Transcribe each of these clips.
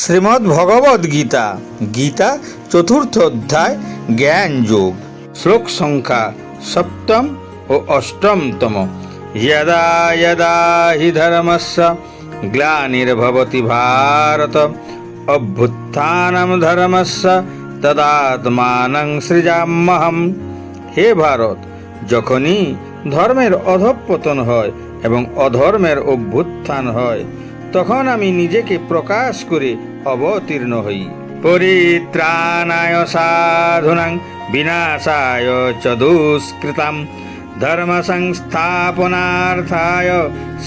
শ্রীমদ্ ভগবদ গীতা গীতা চতুর্থ অধ্যায়, জ্ঞান যোগ। শ্লোক সংখ্যা সপ্তম ও অষ্টমতম। যদা যদা হি ধর্মস্য গ্লানির্ভবতি ভারত অভ্যুত্থানম ধর্মস্য তদাত্মানং সৃজাম্যহম হে ভারত, যখনই ধর্মের অধঃপতন হয় এবং অধর্মের অভ্যুত্থান হয়, তখন আমি নিজেকে প্রকাশ করে অবতীর্ণ হই। পরিত্রাণায় সাধুনাং বিনাশায় চ দুষ্কৃতাম। ধর্ম সংস্থাপনার্থায়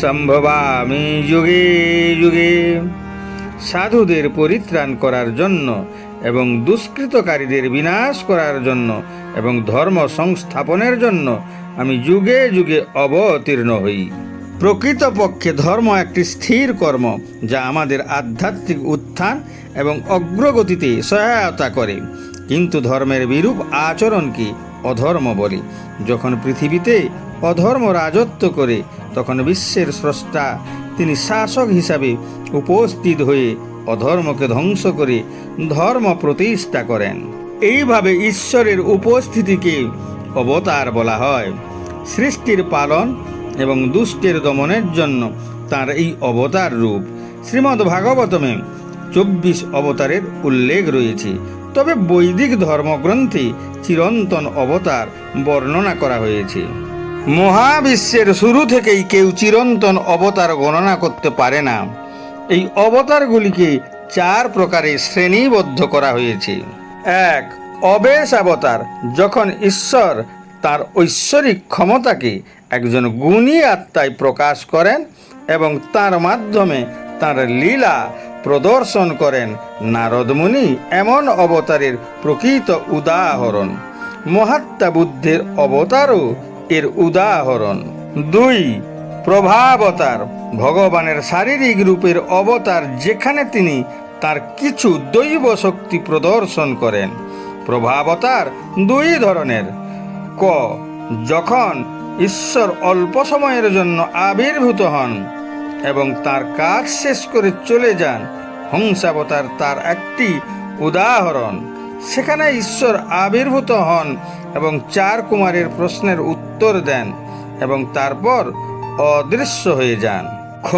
সম্ভবামি যুগে যুগে। সাধুদের পরিত্রাণ করার জন্য এবং দুষ্কৃতকারীদের বিনাশ করার জন্য এবং ধর্ম সংস্থাপনের জন্য আমি যুগে যুগে অবতীর্ণ হই। প্রকৃতপক্ষে ধর্ম একটি স্থির কর্ম যা আমাদের আধ্যাত্মিক উত্থান এবং অগ্রগতিতে সহায়তা করে। কিন্তু ধর্মের বিরূপ আচরণকে অধর্ম বলে? যখন পৃথিবীতে অধর্ম রাজত্ব করে, তখন বিশ্বের স্রষ্টা তিনি শাসক হিসাবে উপস্থিত হয়ে অধর্মকে ধ্বংস করে ধর্ম প্রতিষ্ঠা করেন। এইভাবে ঈশ্বরের উপস্থিতিকে অবতার বলা হয়। সৃষ্টির পালন এবং দুষ্টের দমনের জন্য তার এই অবতার রূপ। শ্রীমদ্ ভাগবতমে চব্বিশ অবতারের উল্লেখ রয়েছে। তবে বৈদিক ধর্মগ্রন্থে চিরন্তন অবতার বর্ণনা করা হয়েছে। মহাবিশ্বের শুরু থেকেই কেউ চিরন্তন অবতার গণনা করতে পারে না। এই অবতারগুলিকে চার প্রকারে শ্রেণীবদ্ধ করা হয়েছে। এক, অবেশ অবতার, যখন ঈশ্বর তার ঐশ্বরিক ক্ষমতাকে একজন গুণী আত্মায় প্রকাশ করেন এবং তার মাধ্যমে তার লীলা প্রদর্শন করেন নারদমুনি এমন অবতারের প্রকৃত উদাহরণ। মহাত্মা বুদ্ধের অবতারও এর উদাহরণ। দুই, প্রভাবতার, ভগবানের শারীরিক রূপের অবতার যেখানে তিনি তার কিছু দৈব শক্তি প্রদর্শন করেন। প্রভাবতার দুই ধরনের ক যখন ঈশ্বর অল্প সময়ের জন্য আবির্ভূত হন এবং তার কাজ শেষ করে চলে যান, হংসাবতার তার একটি উদাহরণ। সেখানে ঈশ্বর আবির্ভূত হন এবং চার কুমারের প্রশ্নের উত্তর দেন এবং তারপর অদৃশ্য হয়ে যান। খ,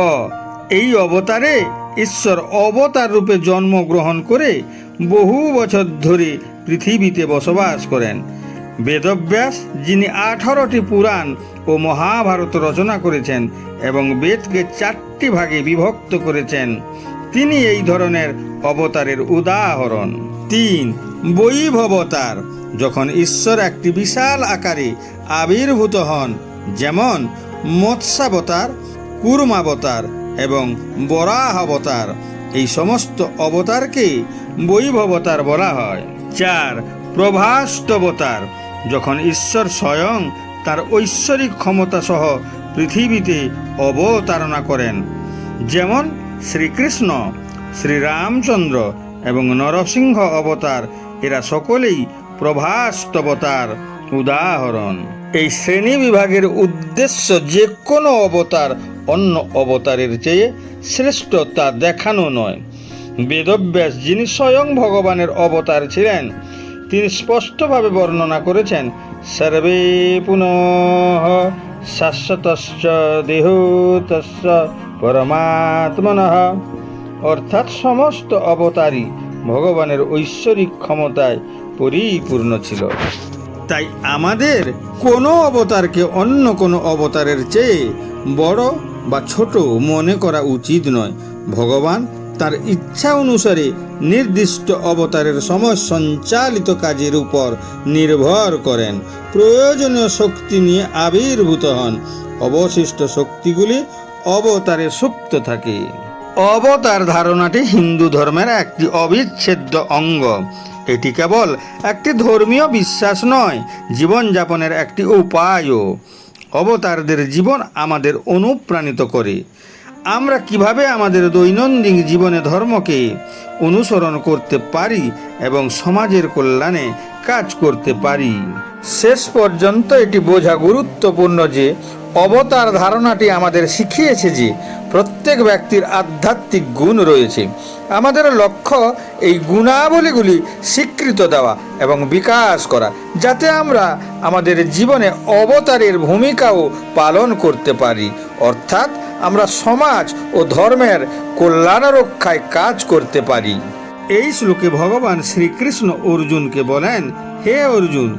এই অবতারে ঈশ্বর অবতার রূপে জন্মগ্রহণ করে বহু বছর ধরে পৃথিবীতে বসবাস করেন। বেদব্যাস, যিনি আঠারোটি পুরাণ ও মহাভারত রচনা করেছেন এবং বেদকে চারটি ভাগে বিভক্ত করেছেন, তিনি এই ধরনের অবতারের উদাহরণ। তিন, বৈভবতার, যখন ঈশ্বর একটি বিশাল আকারে আবির্ভূত হন, যেমন মৎস্যাবতার, কুর্মাবতার এবং বরাহাবতার, এই সমস্ত অবতারকে বৈভবতার বলা হয়। চার প্রভাষ্টবতার যখন ঈশ্বর স্বয়ং তার ঐশ্বরিক ক্ষমতা সহ পৃথিবীতে অবতারণা করেন, যেমন শ্রীকৃষ্ণ, শ্রীরামচন্দ্র এবং নরসিংহ অবতার, এরা সকলেই প্রভাস্তবতার উদাহরণ। এই শ্রেণি বিভাগের উদ্দেশ্য যে কোনো অবতার অন্য অবতারের চেয়ে শ্রেষ্ঠ তা দেখানো নয়। বেদব্যাস যিনি স্বয়ং ভগবানের অবতার ছিলেন তিনি স্পষ্টভাবে বর্ণনা করেছেন, সর্বে পুনঃ শাশ্বতশ্চ দেহতস্য পরমাত্মনঃ। অর্থাৎ সমস্ত অবতারই ভগবানের ঐশ্বরিক ক্ষমতায় পরিপূর্ণ ছিল। তাই আমাদের কোনো অবতারকে অন্য কোনো অবতারের চেয়ে বড় বা ছোট মনে করা উচিত নয়। ভগবান তার ইচ্ছা অনুসারে নির্দিষ্ট অবতারের সময় সঞ্চালিত কাজের উপর নির্ভর করেন। প্রয়োজনীয় শক্তি নিয়ে আবির্ভূত হন। অবশিষ্ট শক্তিগুলি অবতারে সুপ্ত থাকে। অবতার ধারণাটি হিন্দু ধর্মের একটি অবিচ্ছেদ্য অঙ্গ। এটি কেবল একটি ধর্মীয় বিশ্বাস নয়, জীবনযাপনের একটি উপায়ও। অবতারদের জীবন আমাদের অনুপ্রাণিত করে। আমরা কীভাবে আমাদের দৈনন্দিন জীবনে ধর্মকে অনুসরণ করতে পারি এবং সমাজের কল্যাণে কাজ করতে পারি? শেষ পর্যন্ত এটি বোঝা গুরুত্বপূর্ণ যে, অবতার ধারণাটি আমাদের শিখিয়েছে যে, প্রত্যেক ব্যক্তির আধ্যাত্মিক গুণ রয়েছে। আমাদের লক্ষ্য এই গুণাবলীগুলি স্বীকৃত দেওয়া এবং বিকাশ করা, যাতে আমরা আমাদের জীবনে অবতারের ভূমিকাও পালন করতে পারি। অর্থাৎ আমরা সমাজ ও ধর্মের কল্যাণ রক্ষায় কাজ করতে পারি। এই শ্লোকে ভগবান শ্রীকৃষ্ণ অর্জুনকে বলেন, হে অর্জুন,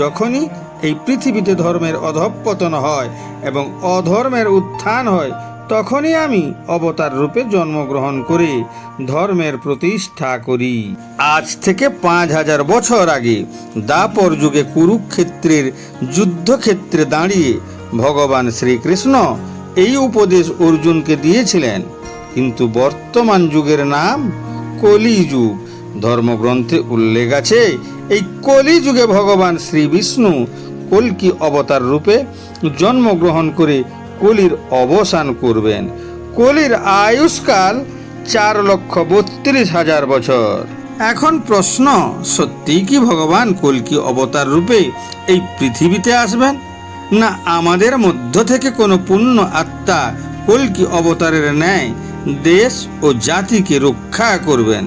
যখনই এই পৃথিবীতে ধর্মের অধঃপতন হয় এবং অধর্মের উত্থান হয়, তখনই আমি অবতার রূপে জন্মগ্রহণ করে ধর্মের প্রতিষ্ঠা করি। আজ থেকে পাঁচ হাজার বছর আগে দাপর যুগে কুরুক্ষেত্রের যুদ্ধক্ষেত্রে দাঁড়িয়ে ভগবান শ্রীকৃষ্ণ এই উপদেশ অর্জুনকে দিয়েছিলেন। কিন্তু বর্তমান যুগের নাম কলি যুগ ধর্মগ্রন্থে উল্লেখ আছে, এই কলি যুগে ভগবান শ্রী বিষ্ণু কল্কি অবতার রূপে জন্মগ্রহণ করে কলির অবসান করবেন। কলির আয়ুষ্কাল চার লক্ষ বত্রিশ হাজার বছর। এখন প্রশ্ন, সত্যিই কি ভগবান কল্কি অবতার রূপে এই পৃথিবীতে আসবেন? না আমাদের মধ্য থেকে কোনো পুণ্য আত্মা কল্কি অবতারের ন্যায় দেশ ও জাতিকে রক্ষা করবেন।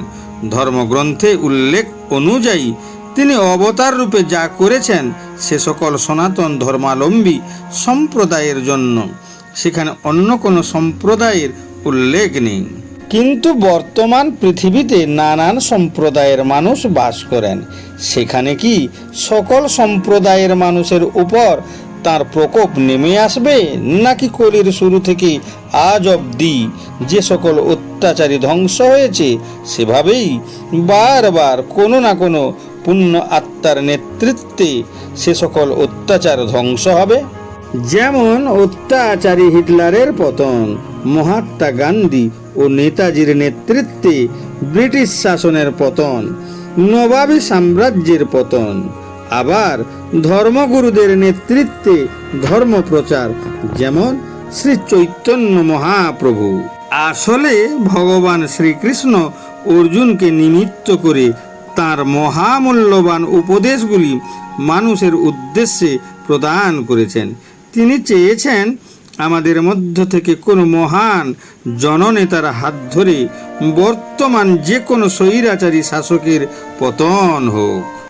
ধর্মগ্রন্থে উল্লেখ অনুযায়ী তিনি অবতার রূপে যা করেছেন সে সকল সনাতন ধর্মাবলম্বী সম্প্রদায়ের জন্য। সেখানে অন্য কোনো সম্প্রদায়ের উল্লেখ নেই। কিন্তু বর্তমান পৃথিবীতে নানান সম্প্রদায়ের মানুষ বাস করেন। সেখানে কি সকল সম্প্রদায়ের মানুষের উপর তার প্রকোপ নেমে আসবে নাকি কলির শুরু থেকে আজ অবধি যে সকল অত্যাচারী ধ্বংস হয়েছে সেভাবেই বারবার কোনো না কোনো পুণ্য আত্মার নেতৃত্বে সে সকল অত্যাচার ধ্বংস হবে। যেমন অত্যাচারী হিটলারের পতন, মহাত্মা গান্ধী ও নেতাজির নেতৃত্বে ব্রিটিশ শাসনের পতন, নবাবী সাম্রাজ্যের পতন আবার ধর্মগুরুদের নেতৃত্বে ধর্মপ্রচার, যেমন শ্রী চৈতন্য মহাপ্রভু। আসলে ভগবান শ্রীকৃষ্ণ অর্জুনকে নিমিত্ত করে তার মহামূল্যবান উপদেশগুলি মানুষের উদ্দেশ্যে প্রদান করেছেন। তিনি চেয়েছেন আমাদের মধ্য থেকে কোনো মহান জননেতার হাত ধরে বর্তমান যে কোনো স্বৈরাচারী শাসকের পতন হোক।